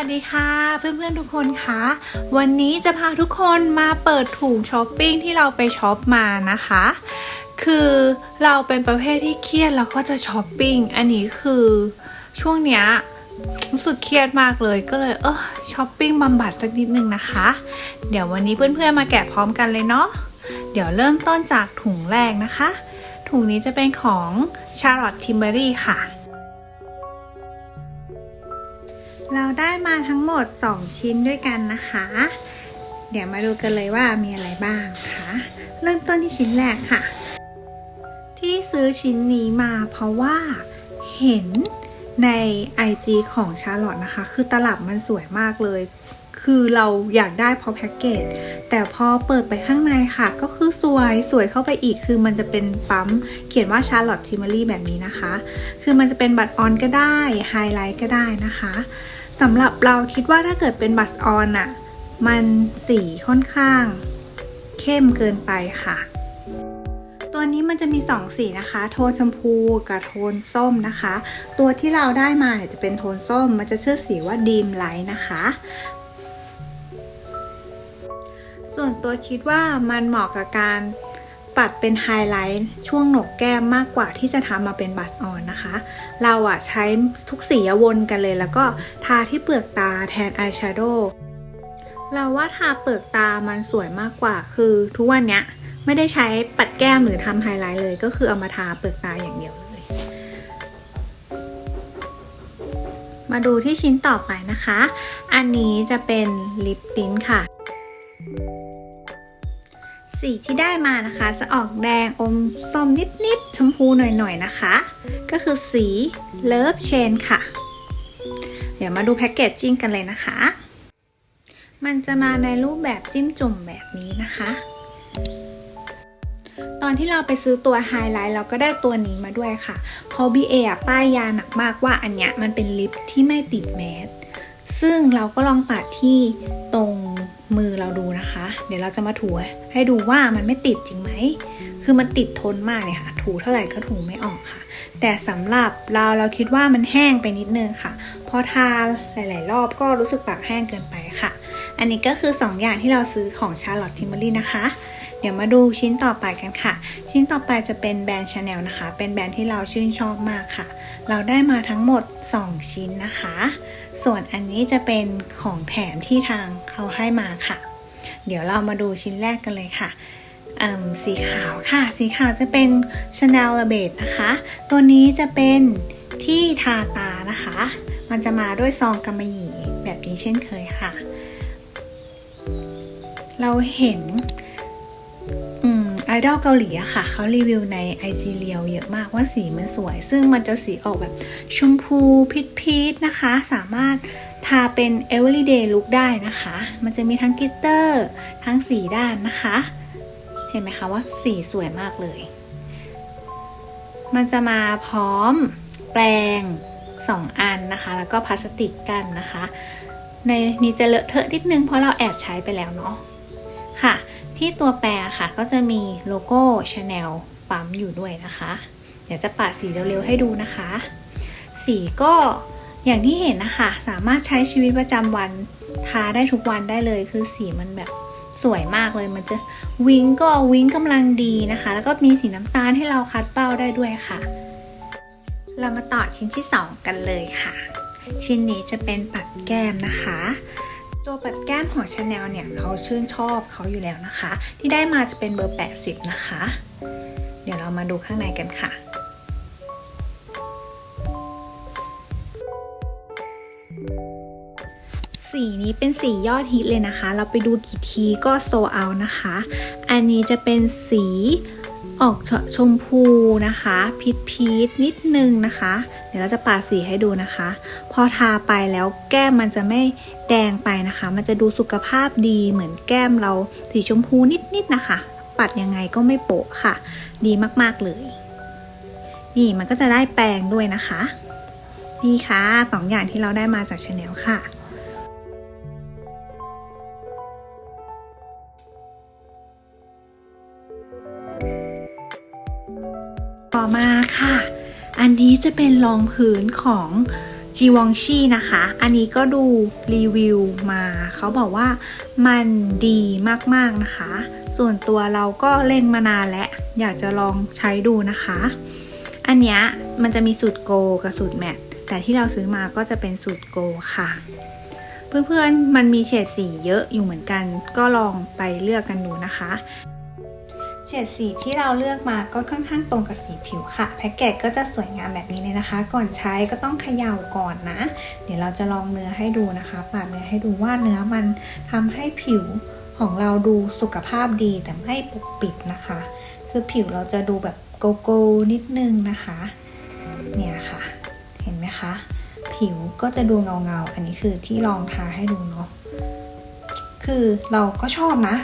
สวัสดีค่ะเพื่อนๆทุกคนคะวันนี้จะพาทุกคนมาเปิดถุงช้อปปิ้งที่เราไปช็อปมานะคะ คือเราเป็นประเภทที่เครียดแล้วก็จะช้อปปิ้งอันนี้คือช่วงเนี้ยรู้สึกเครียดมากเลยก็เลยเออช้อปปิ้งบำบัดสักนิดนึงนะคะ เดี๋ยววันนี้เพื่อนๆมาแกะพร้อมกันเลยเนาะเดี๋ยวเริ่มต้นจากถุงแรกนะคะ ถุงนี้จะเป็นของ Charlotte Tilbury ค่ะ เราได้มาทั้งหมด 2 ชิ้นด้วยกันนะคะ เดี๋ยวมาดูกันเลยว่ามีอะไรบ้างคะ เริ่มต้นที่ชิ้นแรกค่ะ ที่ซื้อชิ้นนี้มาเพราะว่าเห็นใน IG ของชาร์ลอตนะคะ คือตลับมันสวยมากเลย คือเราอยากได้เพราะแพ็กเกจ แต่พอเปิดไปข้างในค่ะ ก็คือสวยสวยเข้าไปอีก คือมันจะเป็นปั๊ม เขียนว่าชาร์ลอตทิม e รี่แบบนี้นะคะ คือมันจะเป็นบัตรออนก็ได้ไฮไลท์ก็ได้นะคะ สำหรับเราคิดว่าถ้าเกิดเป็นบัตรออนอะมันสีค่อนข้าง เข้มเกินไปค่ะ ตัวนี้มันจะมี 2 สีนะคะ โทนชมพูกับโทนส้มนะคะ ตัวที่เราได้มาเนี่ยจะเป็นโทนส้ม มันจะชื่อสีว่าดีมไลท์นะคะ ส่วนตัวคิดว่ามันเหมาะกับการ ปัดเป็นไฮไลท์ช่วงหนกแก้มมากกว่าที่จะทำมาเป็นบัตออนนะคะ เราอะใช้ทุกสีวนกันเลย แล้วก็ทาที่เปลือกตาแทนอายแชโดว์เราว่าทาเปลือกตามันสวยมากกว่า คือทุกวันเนี้ยไม่ได้ใช้ปัดแก้มหรือทำไฮไลท์เลย ก็คือเอามาทาเปลือกตาอย่างเดียวเลย มาดูที่ชิ้นต่อไปนะคะ อันนี้จะเป็นลิปติ้นค่ะ สีที่ได้มานะคะ จะออกแดงอมส้มนิดๆชมพูหน่อยๆนะคะ ก็คือสี Love Chain ค่ะ เดี๋ยวมาดูแพ็กเกจจิ้งกันเลยนะคะ มันจะมาในรูปแบบจิ้มจุ่มแบบนี้นะคะ ตอนที่เราไปซื้อตัวไฮไลท์เราก็ได้ตัวนี้มาด้วยค่ะเพราะ BA อะป้ายยาหนักมากว่าอันเนี้ยมันเป็นลิปที่ไม่ติดแมสซึ่งเราก็ลองปัดที่ตรง มือเราดูนะคะ เดี๋ยวเราจะมาถูให้ดูว่ามันไม่ติดจริงไหม คือมันติดทนมากเลยค่ะ ถูเท่าไหร่ก็ถูไม่ออกค่ะ แต่สำหรับเราเราคิดว่ามันแห้งไปนิดนึงค่ะ พอทาหลาย ๆ รอบก็รู้สึกปากแห้งเกินไปค่ะ อันนี้ก็คือ 2 อย่างที่เราซื้อของ Charlotte Tilbury นะคะเดี๋ยวมาดูชิ้นต่อไปกันค่ะ ชิ้นต่อไปจะเป็นแบรนด์ Chanel นะคะ เป็นแบรนด์ที่เราชื่นชอบมากค่ะ เราได้มาทั้งหมด 2 ชิ้นนะคะ ส่วนอันนี้จะเป็นของแถมที่ทางเขาให้มาค่ะ เดี๋ยวเรามาดูชิ้นแรกกันเลยค่ะสีขาวค่ะ สีขาวจะเป็น Chanel l a b e นะคะ ตัวนี้จะเป็นที่ทาตานะคะ มันจะมาด้วยซองกำมะหยี่แบบนี้เช่นเคยค่ะ เราเห็น ดอลเกาหลีอะค่ะเขารีวิวใน IG เรียวเยอะมากว่าสีมันสวย ซึ่งมันจะสีออกแบบชมพูพิทพีทนะคะ สามารถทาเป็น everyday look ได้นะคะ มันจะมีทั้งกลิตเตอร์ทั้งสีด้านนะคะ เห็นไหมคะว่าสีสวยมากเลย มันจะมาพร้อมแปรง2 อันนะคะ แล้วก็พลาสติกกันนะคะ ในนี้จะเลอะเทอะนิดนึงเพราะเราแอบใช้ไปแล้วเนาะ ที่ตัวแปรค่ะก็จะมีโลโก้ Chanel ปั๊มอยู่ด้วยนะคะ เดี๋ยวจะปาดสีเร็วๆให้ดูนะคะ สีก็อย่างที่เห็นนะคะ สามารถใช้ชีวิตประจำวันทาได้ทุกวันได้เลย คือสีมันแบบสวยมากเลยมันจะวิงก็วิงกำลังดีนะคะ แล้วก็มีสีน้ำตาลให้เราคัดเป้าได้ด้วยค่ะ เรามาต่อชิ้นที่ 2 กันเลยค่ะ ชิ้นนี้จะเป็นปัดแก้มนะคะ ตัวปัดแก้มของชาแนลเนี่ยเราชื่นชอบเขาอยู่แล้วนะคะ ที่ได้มาจะเป็นเบอร์ 80 นะคะ เดี๋ยวเรามาดูข้างในกันค่ะสีนี้เป็นสียอดฮิตเลยนะคะ เราไปดูกี่ทีก็โซเอานะคะ อันนี้จะเป็นสี ออกชมพูนะคะ พีชพีชนิดนึงนะคะ เดี๋ยวเราจะปาดสีให้ดูนะคะ พอทาไปแล้วแก้มมันจะไม่แดงไปนะคะ มันจะดูสุขภาพดีเหมือนแก้มเราสีชมพูนิดๆนะคะ ปัดยังไงก็ไม่โปะค่ะ ดีมากๆเลย นี่มันก็จะได้แปรงด้วยนะคะ นี่ค่ะสองอย่างที่เราได้มาจากชาแนลค่ะ อันนี้จะเป็นรองพื้นของจีวองชีนะคะ อันนี้ก็ดูรีวิวมา เขาบอกว่ามันดีมากๆนะคะ ส่วนตัวเราก็เล่งมานานแล้วอยากจะลองใช้ดูนะคะ อันนี้มันจะมีสูตรโกกับสูตรแมท แต่ที่เราซื้อมาก็จะเป็นสูตรโกค่ะ เพื่อนๆ มันมีเฉดสีเยอะอยู่เหมือนกัน ก็ลองไปเลือกกันดูนะคะ เฉดสีที่เราเลือกมาก็ค่อนข้างตรงกับสีผิวค่ะ แพ็กเกจก็จะสวยงามแบบนี้เลยนะคะ ก่อนใช้ก็ต้องเขย่าก่อนนะ เดี๋ยวเราจะลองเนื้อให้ดูนะคะ ปาดเนื้อให้ดูว่าเนื้อมันทำให้ผิวของเราดูสุขภาพดีแต่ไม่ปกปิดนะคะ คือผิวเราจะดูแบบโกโก้นิดนึงนะคะ เนี่ยค่ะ เห็นไหมคะ ผิวก็จะดูเงาๆ อันนี้คือที่ลองทาให้ดูเนาะคือเราก็ชอบนะ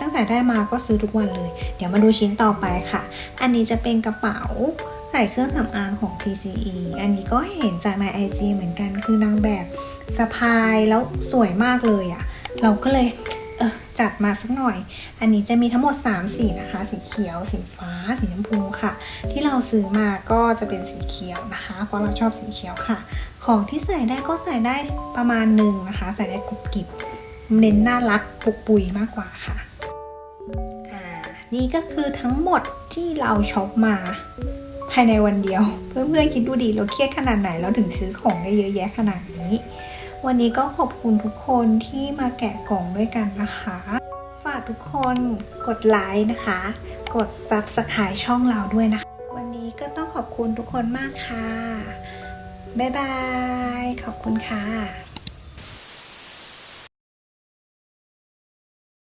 ตั้งแต่ได้มาก็ซื้อทุกวันเลย เดี๋ยวมาดูชิ้นต่อไปค่ะ อันนี้จะเป็นกระเป๋าใส่เครื่องสำอางของ TCE อันนี้ก็เห็นจากใน IG เหมือนกัน คือนางแบบสะพายแล้วสวยมากเลยอะ่ะ เราก็เลยเออจัดมาสักหน่อย อันนี้จะมีทั้งหมด 3 สีนะคะ สีเขียว สีฟ้า สีชมพูค่ะ ที่เราซื้อมาก็จะเป็นสีเขียวนะคะ เพราะเราชอบสีเขียวค่ะ ของที่ใส่ได้ก็ใส่ได้ประมาณหนึ่งนะคะ ใส่ได้กรุบกริบ เน้นน่ารักปุกปุยมากกว่าค่ะ นี่ก็คือทั้งหมดที่เราช็อปมา ภายในวันเดียว เพื่อนๆคิดดูดีเราเครียดขนาดไหนเราถึงซื้อของได้เยอะแยะขนาดนี้ วันนี้ก็ขอบคุณทุกคนที่มาแกะกล่องด้วยกันนะคะ ฝากทุกคนกดไลค์นะคะ กด subscribe ช่องเราด้วยนะคะ วันนี้ก็ต้องขอบคุณทุกคนมากค่ะ บ๊ายบาย ขอบคุณค่ะ